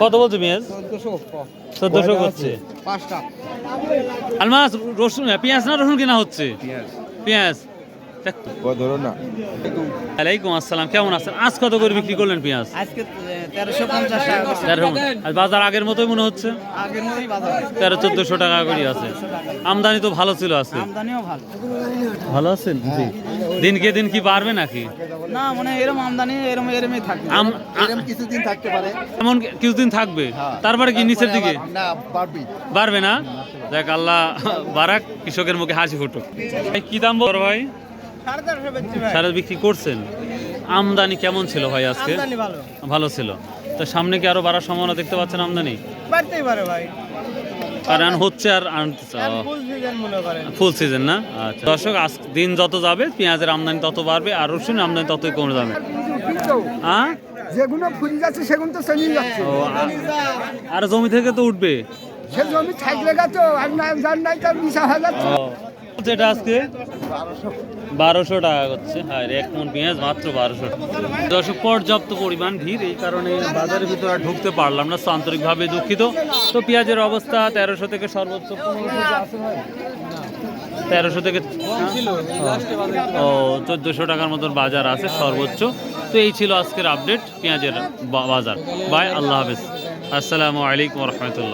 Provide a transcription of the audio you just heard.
কত বলছো পেঁয়াজ? চোদ্দশো করছে। পাঁচটা। আলমাস রসুন পেঁয়াজ না রসুন কেনা হচ্ছে? পেঁয়াজ। আলাইকুম আসসালাম কেমন আছেন? আজ কত করে বিক্রি করলেন পেঁয়াজ? আর বাজার আগের মতোই মনে হচ্ছে? আগের মতোই বাজার তেরো চোদ্দশো টাকা করে আছে। আমদানি তো ভালো ছিল আজকে। ভালো। ভালো আছেন? জি দিনকে দিন কি বাড়বে নাকি? না মানে এরম আমদানি এরম এরমই থাকবে। কিছুদিন থাকতে পারে। এমন কিছুদিন থাকবে? তারপরে কি নিচের দিকে? না পারবি বাড়বে না? দেখ আল্লাহ বারাক কৃষকের মুখে হাসি ফুটুক। এই কি দাম বড় ভাই? সাড়ে বিক্রি করছেন? আমদানি কেমন ছিল ভাই আজকে? ভালো। ভালো ছিল। তো সামনে কি আরও বাড়ার সম্ভাবনা দেখতে পাচ্ছেন আমদানি? বাড়তেই পারে ভাই। কারণ হচ্ছে আর ফুল সিজন মনে করেন। ফুল সিজন না? আচ্ছা। দর্শক আজ দিন যত যাবে পেঁয়াজের আমদানি তত বাড়বে আর রসুন আমদানি ততই কমে যাবে। হ্যাঁ? যেগুলো ফুল যাচ্ছে সেগুলো তো চলে যাচ্ছে। আর জমি থেকে তো উঠবে। সে জমি থাকলে তো আর না যার নাই তার বিশা ও, যেটা আজকে বারোশো টাকা করছে। হ্যাঁ এক মন পেঁয়াজ মাত্র বারোশো। দর্শক, পর্যাপ্ত পরিমাণ ভিড়, এই কারণে বাজারের ভিতরে আর ঢুকতে পারলাম না, আন্তরিকভাবে দুঃখিত। তো পেঁয়াজের অবস্থা তেরোশো থেকে সর্বোচ্চ তেরোশো থেকে ও, চোদ্দোশো টাকার মতন বাজার আছে সর্বোচ্চ। তো এই ছিল আজকের আপডেট পেঁয়াজের বাজার। বাই, আল্লাহ হাফেজ। আসসালামু আলাইকুম রহমতুল্লাহ।